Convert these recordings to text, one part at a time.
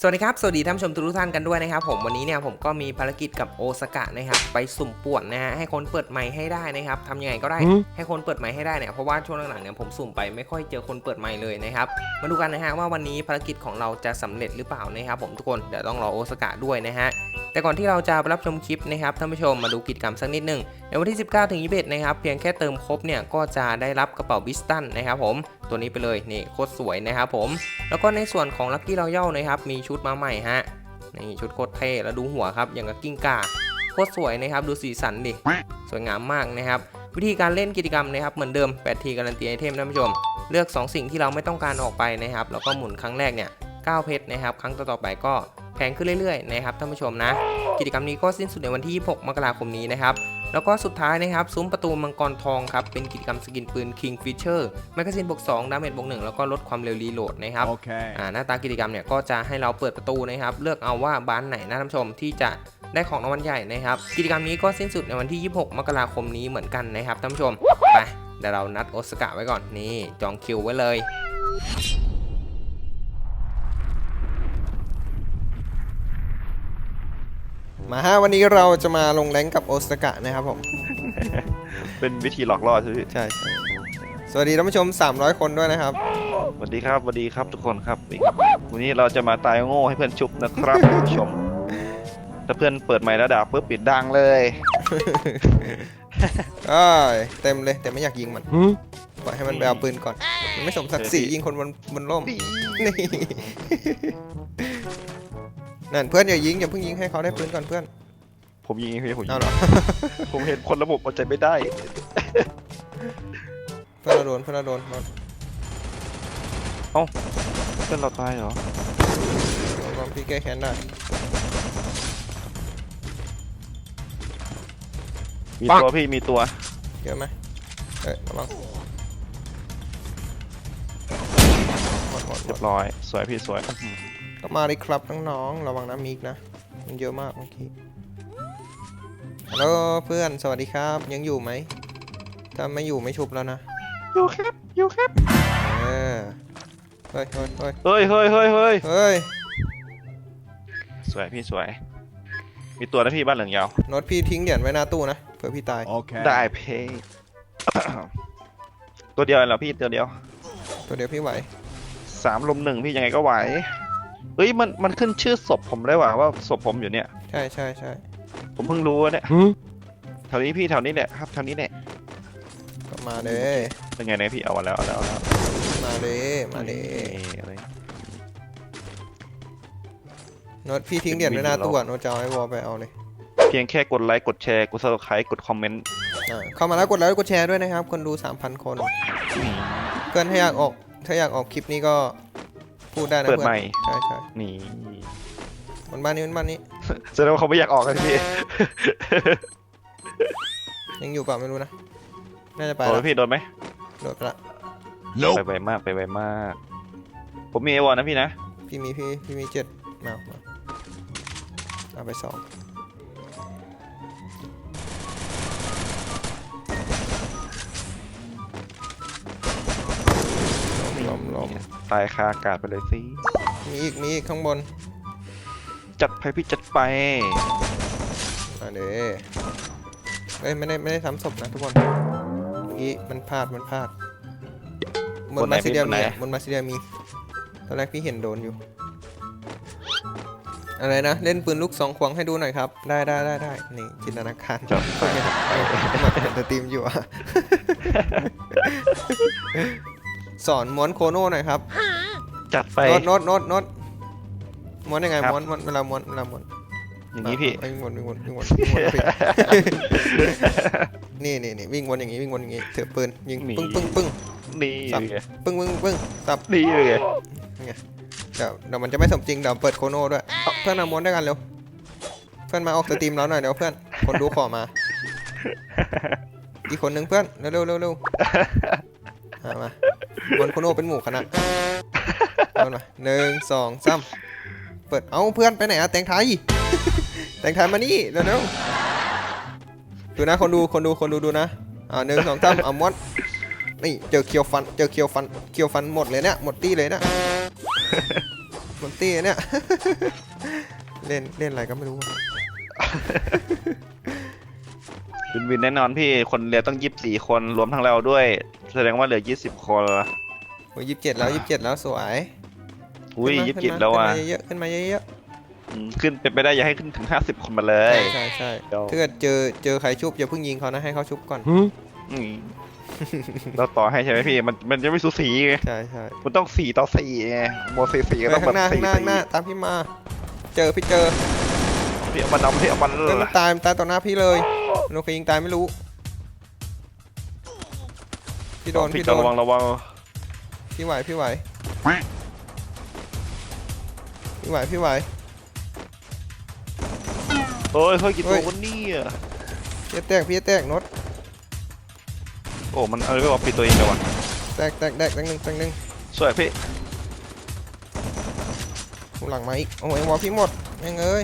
สวัสดีครับ สวัสดีท่านผู้ชมทุกท่านกันด้วยนะครับผมวันนี้เนี่ยผมก็มีภารกิจกับโอซากะนะครับไปสุ่มป่วนนะฮะให้คนเปิดไมค์ให้ได้นะครับทำยังไงก็ได้หืมให้คนเปิดไมค์ให้ได้เนี่ยเพราะว่าช่วงหลังๆเนี่ยผมสุ่มไปไม่ค่อยเจอคนเปิดไมค์เลยนะครับมาดูกันนะฮะว่าวันนี้ภารกิจของเราจะสำเร็จหรือเปล่านะครับผมทุกคนเดี๋ยวต้องรอโอซากะด้วยนะฮะ แต่ก่อนที่เราจะรับชมคลิปนะครับท่านผู้ชมมาดูกิจกรรมสักนิดหนึ่งในวันที่ 19ถึง21นะครับเพียงแค่เติมครบเนี่ยก็จะได้รับกระเป๋าบิสตันนะครับผมตัวนี้ไปเลยนี่โคตรสวยนะครับผม แล้วก็ในส่วนของลัคกี้เราเย่านะครับมีชุดมาใหม่ฮะนี่ชุดโคตรเท่แล้วดูหัวครับอย่างกับกิ้งก่าโคตรสวยนะครับดูสีสันดิสวยงามมากนะครับวิธีการเล่นกิจกรรมนะครับเหมือนเดิม8ทีการันตีไอเทมท่านผู้ชม เลือก 2 สิ่งที่เราไม่ต้องการออกไปนะครับแล้วก็หมุนครั้งแรกเนี่ย9เพชรนะครับ ครั้งต่อๆไปก็ แพงขึ้นเรื่อยๆนะครับท่านผู้ชมนะ กิจกรรมนี้ก็สิ้นสุดในวันที่ 26 มกราคมนี้นะครับแล้วก็สุดท้ายนะครับซุ้มประตูมังกรทองครับเป็นกิจกรรมสกินปืน King Fisher แมกกาซีนบวก2ดาเมจบวก1แล้วก็ลดความเร็วรีโหลดนะครับ Okay. อ่าหน้าตากิจกรรมเนี่ยก็จะให้เราเปิดประตูนะครับ เลือกเอาว่าบ้านไหนนะท่านผู้ชมที่จะได้ของรางวัลใหญ่นะครับ กิจกรรมนี้ก็สิ้นสุดในวันที่ 26 มกราคมนี้เหมือนกันนะครับท่านผู้ชมไปเดี๋ยวเรานัดโอสกะไว้ก่อนนี่จองคิวไว้เลย มาฮะวันนี้เราจะมาลงแรงกับโอสกะนะครับผมเป็นวิธีหลอกล่อใช่ไหมพี่ใช่ใช่สวัสดีท่านผู้ชม 300 คนด้วยนะครับ สวัสดีครับสวัสดีครับทุกคนครับนี่ครับวันนี้เราจะมาตายโง่ให้เพื่อนชุบนะครับท่านผู้ชม ถ้าเพื่อนเปิดไมค์แล้วด่าปุ๊บปิดดังเลยอ้ายเต็มเลยแต่ไม่อยากยิงมันหืมปล่อยให้มันไปเอาปืนก่อนมันไม่สมศักดิ์ศรียิงคนบนบนร่มนี่ นั่นเพื่อนอย่ายิงอย่าเพิ่งยิงให้เขาได้ปืนก่อนเพื่อนผมยิงเองพี่ผมยิเอางเหรอ ผมเห็นคนระบบเอาใจไม่ได้ เพื่อนเราโดนเพื่อนเราโดนโดนเพื่อนเราตายเหรอลองพี่แก้แค้นได้มีตัวพี่มีตัว เยอะไหมเอ้ยระวังหมดหมดหมเรียดบร้อย สวยพี่สวยอื้อหือ ก็มาดิครับน้องๆระวังนะมิกนะ มันเยอะมากเมื่อกี้ฮัลโหลเพื่อนสวัสดีครับ ยังอยู่ไหมถ้าไม่อยู่ไม่ชุบแล้วนะ อยู่ครับ อยู่ครับ เออ เฮ้ยเฮ้ยเฮ้ยเฮ้ยเฮ้ยเฮ้ยเฮ้ยเฮ้ยสวยพี่สวย มีตัวนะพี่บ้านเหลืองยาวโน้ตพี่ทิ้งเหรียญไว้หน้าตู้นะเผื่อพี่ตาย Okay. ได้เพย์ตัวเดียวเหรอพี่ตัวเดียว ตัวเดียวพี่ไหวสามลมหนึ่งพี่ยังไงก็ไหว เฮ้ยมันมันขึ้นชื่อศพผมได้ว่าว่าศพผมอยู่เนี่ย ใช่ใช่ใช่ผมเพิ่งรู้เนี่ยหืมแถวนี้พี่แถวนี้แหละครับแถวนี้แหละก็มาเลยเป็นไงเนี่ยพี่เอามาแล้วเอาแล้วเอาแล้วมาเลยมาเลยนี่อะไรโน้ตพี่ทิ้งเหรียญไว้หน้าตู้อะโน้ตจะเอาไอ้วอลไปเอาเลย เพียงแค่กดไลค์กดแชร์กดซับสไครต์กดคอมเมนต์อ่าเข้ามาแล้วกดไลค์กดแชร์ด้วยนะครับ คนดู 3,000 คนเพื่อนถ้าอยากออกถ้าอยากออกคลิปนี้ก็ พูดได้นะเปิดเพื่อนใหม่ ใช่ใช่นี่บนบ้านนี้บนบ้านนี้ แสดงว่าเขาไม่อยากออกกันพี่ยังอยู่เปล่าไม่รู้นะ น่าจะไปโอ้แล้ยวพี่โดนไหมโดดไปละไปไวมากไปไวมาก ผมมีไอวอนนะพี่นะพี่มีพี่พี่มีเจ็ดมามาเอาไปสองล้มล้ม ตายคาอากาศไปเลยสิ มีอีก มีอีกข้างบนจัดไปพี่จัดไป มาเด้เอ้ยไม่ได้ไม่ได้ทำศพนะทุกคนเมื่อกี้มันพลาดมันพลาดบนมาซิเดียมีอะบนมาซิเดียมี ตอนแรกพี่เห็นโดนอยู่ อะไรนะ เล่นปืนลูกสองควงให้ดูหน่อยครับ ได้ได้ได้ได้นี่จินตนาการจัดไปมาเป็นสตรีมอยู่อะ สอนม้วนโคโน่หน่อยครับจัดไปโน้ตโน้ตโน้ตโน้ตม้วนยังไงครับม้วนม้วนเวลาม้วนเวลาม้วนอย่างนี้พี่อะวิ่งวนวิ่งวนวิ่งวนวิ่งวนผิดนี่นี่นี่วิ่งวนอย่างงี้วิ่งวนอย่างงี้ถือปืนยิงนี่ปึ้งปึ้งปึ้งนี่สับไงปึ้งปึ้งปึ้งสับนี่ไงเดี๋ยวเดี๋ยวมันจะไม่สมจริงเดี๋ยวเปิดโคโน่ด้วยเอาเพื่อนมาม้วนด้วยกันเร็วเพื่อนมาออกสตรีมแล้วหน่อยเดี๋ยวเพื่อนคนดูขอมาอีกคนนึงเพื่อนเร็วเร็วเร็วเร็วมา มาม้วนโคโน่เป็นหมู่คณะม้วนมาหนึ่งสองสามเปิดเอ้าเพื่อนไปไหนอะแตงไทย แตงไทยมานี่เร็วเร็วดูนะคนดูคนดูคนดูดูนะอ่าหนึ่งสองสามเอาม้วนนี่เจอเคียวฟันเจอเคียวฟันเคียวฟันหมดเลยเนี่ยหมดตี้เลยเนี่ยบนตี้เนี่ยเล่นเล่นอะไรก็ไม่รู้ วินวินแน่นอนพี่คนเหลือต้องยี่สิบสี่คนรวมทั้งเราด้วย แสดงว่าเหลือยี่สิบคนละโอ้ยยี่สิบเจ็ดแล้วยี่สิบเจ็ดแล้วสวยอุ้ยขึ้นมายี่สิบเจ็ดขึ้นมาแล้วอะขึ้นมาเยอะๆขึ้นมาเยอะอืมขึ้นเป็นไปได้อย่าให้ขึ้นถึงห้าสิบคนมาเลๆยใช่ใช่เดี๋ยวถ้าเกิดเจอเจอใครชุบอย่าเพิ่งยิงเขานะให้เขาชุบก่อนอืมเราต่อให้ใช่ไหมพี่ มันมันจะไม่สูสีไงใช่ใช่มันต้องสี่ต่อสี่ไงโมสี่สี่ก็ไปต้องแบข้าบงหน้าข้าสี่งหน้าข้างหน้าสี่ตามพี่มา เจอพี่เจอพี่เอามันเอาพี่เอามันเฮ้ยมันตายมันตายต่อหน้าพี่เลย โนเคยิงตายไม่รู้พี่โดนพี่พี่โดระวังนระวังพี่ไหวพี่ไหวพี่ไหวพี่ไหวเฮ้ยเฮ้ยกี่เฮ้ตัวยวันนี้อะพี่จะแตกพี่จะแตกโนดโอ้มันเอาไม่บอกปิดตัวเองเลยวะแตกแตกแตกแตกหนึ่งแตกหนึ่งสวยพี่หูหลังมาอีกโอ้ยวอลพี่หมดแม่งเอ้ย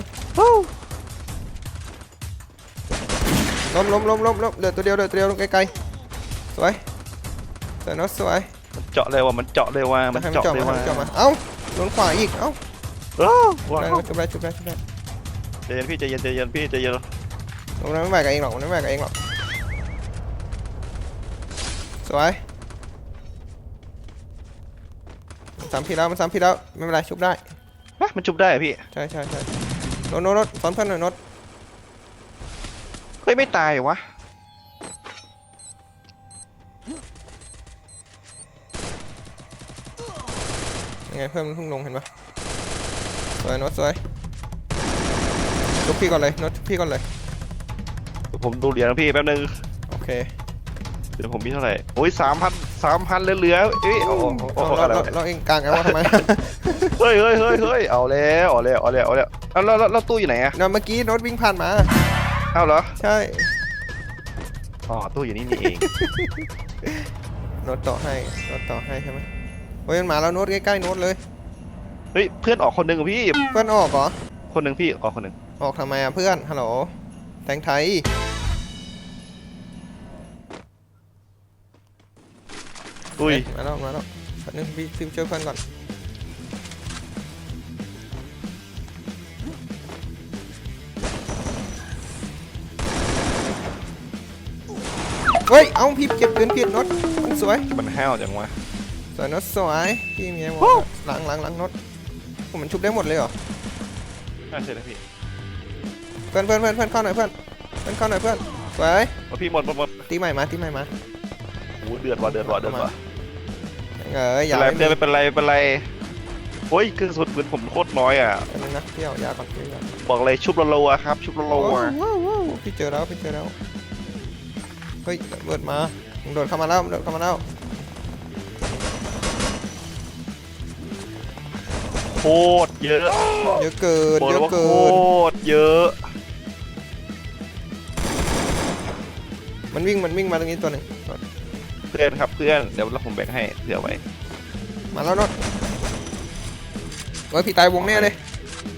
ล้มล้มล้มล้มล้มเหลือตัวเดียวเหลือตัวเดียวลงไกลๆสวยสวยโนดสวยมันเจาะเลยว่ะมันเจาะเลยว่ะมันให้มันเจาะเจาะเลยมาว่ะให้มันเจาะมาเอ้าโดนขวาอีกเอ้าเออว้าได้วจุบได้จุบได้จุบได้ใจเย็นพี่ใจเย็นใจเย็นพี่ใจเย็นมันไม่ไหวกับเองหรอกมันไม่ไหวกับเองหรอกสวยสามพี่แล้วมันสามพี่แล้วไม่เป็นไรชุบได้ฮะมันชุบได้เหรอพี่ใช่ใช่ใช่โนตโนตโนตซ้อนเพื่อนหน่อยโนตเฮ้ยไม่ตายวะยังไงเพื่อนมันเพิ่งลงเห็นปะสวยโนตสวยชุบพี่ก่อนเลยโนตชุบพี่ก่อนเลยเดี๋ยวผมดูเหรียญนะพี่แป๊บนึง โอเคเดี๋ยวผมมีเท่าไหร่ โอ้ยสามพันสามพันเหลือๆเอ้ยเอาเอาเอาเราเอาอะไรเราวะเราเองกลางกันว่าทำไม เฮ้ยเฮ้ยเฮ้ยเฮ้ยเอาแล้วเอาแล้วเอาแล้วเอาแล้วเอาแล้วแล้วแล้วตู้อยู่ไหนอะ เนาะเมื่อกี้โนตวิ่งผ่านมา เอาเหรอ ใช่อ๋อ ตู้อยู่นี่นี่เอง โนตต่อให้โนตต่อให้ใช่ไหมโอ้ยมันมาแล้วโนตใกล้ๆโนตเลย เฮ้ย เพื่อนออกคนหนึ่งเหรอพี่ เพื่อนออกเหรอ คนหนึ่งพี่ ออกคนหนึ่งออกทำไมอะเพื่อน ฮัลโหล แตงไทย อุ้ยเอ๊ะมาแล้วมาแล้วแป๊บนึงพี่พี่ช่วยเพื่อนก่อน เฮ้ย เอ้าพี่เก็บปืนผิดน็อตมันสวย มันห้าวจังวะสวยน็อตสวยพี่มีไอ้หมดหลังหลังหลังน็อตผมมันชุบได้หมดเลยเหรอน่าใช่นะพี่เพื่อนเพื่อนเพื่อนเพื่อนเข้าหน่อยเพื่อนเพื่อนเข้าหน่อยเพื่อนสวยมาพี่หมดหมดหมดตีใหม่มาตีใหม่มาโอ้ยเดือดว่ะเดือดว่ะเดือดว่ะเอออย่าเป็นไรไม่เพื่อนไม่เป็นไรไม่เป็นไรโอ้ยเครื่องสุดปืนผมโคตรน้อยอะแป๊บนึงนะพี่เอายาก่อนพี่เอายาบอกเลยชุบโลๆอะครับ ชุบโลโอ้ๆอะว้าวว้าวพี่เจอแล้วพี่เจอแล้ว เฮ้ยระเบิดมามันโดดเข้ามาแล้วมันโดดเข้ามาแล้วโคตรเยอะเยอะเกินบอกเยเลยอะว่าเกิโคนตรเยอะมันวิ่งมันวิ่งมาตรงนี้ตัวหนึ่งเพื่อนครับเพื่อนเดี๋ยวเราผมแบ่งให้เผื่อไว้มาแล้วโนดเฮ้ยพี่ตายวงแน่เลย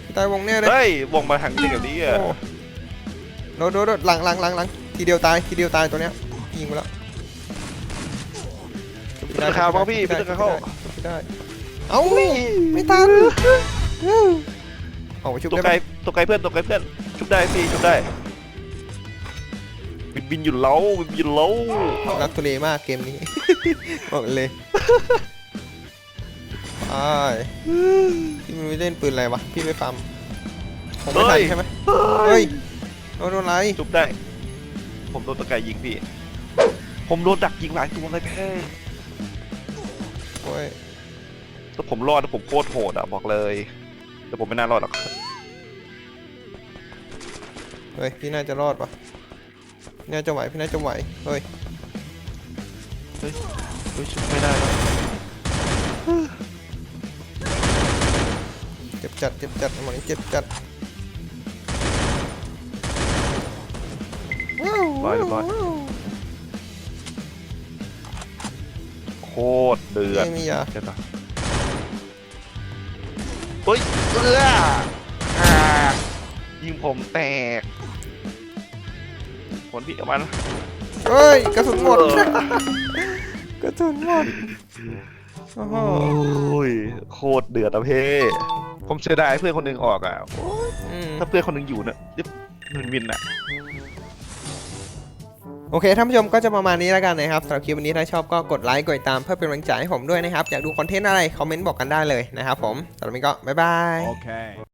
พี่ตายวงแน่เลยเฮ้ยวงมาทางนี้แบบนี้อะโอ้โดดโดดโดดหลังหลังหลังหลัง ทีเดียวตายทีเดียวตายตัวเนี้ยยิงไปแล้วพิจารณาเขาพี่พิจารณาเขาไม่ได้เอ้าไม่ทันเอาไปชุบตัวได้ไกลปะตัวไกลเพื่อนตัวไกลเพื่อนชุบได้พี่ชุบได้บินบินอยู่เล้าบินบินอยู่เล้ารักทุเลมากเกมนี้บอกเลยไอ้พี่ไม่เล่นปืนอะไรวะพี่ไปฟาร์มผมไม่ทันใช่ไหมเฮ้ยโดนโดนอะไรชุบได้ ผมโดนตัวไกลยิงพี่ ผมโดนดักยิงหลายตัวเลยแพ้โอ้ยถ้าผมรอดนะผมโคตรโหดอะบอกเลย แต่ผมไม่น่ารอดหรอก เฮ้ย พี่น่าจะรอดปะพี่น่าจะไหว พี่น่าจะไหว เฮ้ย เฮ้ยชุบไม่ได้นะเจ็บจัด เจ็บจัดหมอนี้เจ็บจัด ร้อยเรียบร้อย โคตรเดือดไม่มียาเดี๋ยวก่อนเฮ้ยเอื้ออ่ายิงผมแตกผลพี่กับมันเฮ้ยกระสุนหมดกระสุนหมดโอ้โหโอ้ยโคตรเดือดอะเพ่ผมเสียดายเพื่อนคนหนึ่งออกอะอืมถ้าเพื่อนคนหนึ่งอยู่เนี่ยวินวินอะ โอเคท่านผู้ชมก็จะประมาณนี้แล้วกันนะครับสำหรับคลิปวันนี้ถ้าชอบก็กดไลค์กดติดตามเพื่อเป็นกำลังใจให้ผมด้วยนะครับอยากดูคอนเทนต์อะไรคอมเมนต์บอกกันได้เลยนะครับผมสำหรับวันนี้ก็บ๊ายบาย Okay.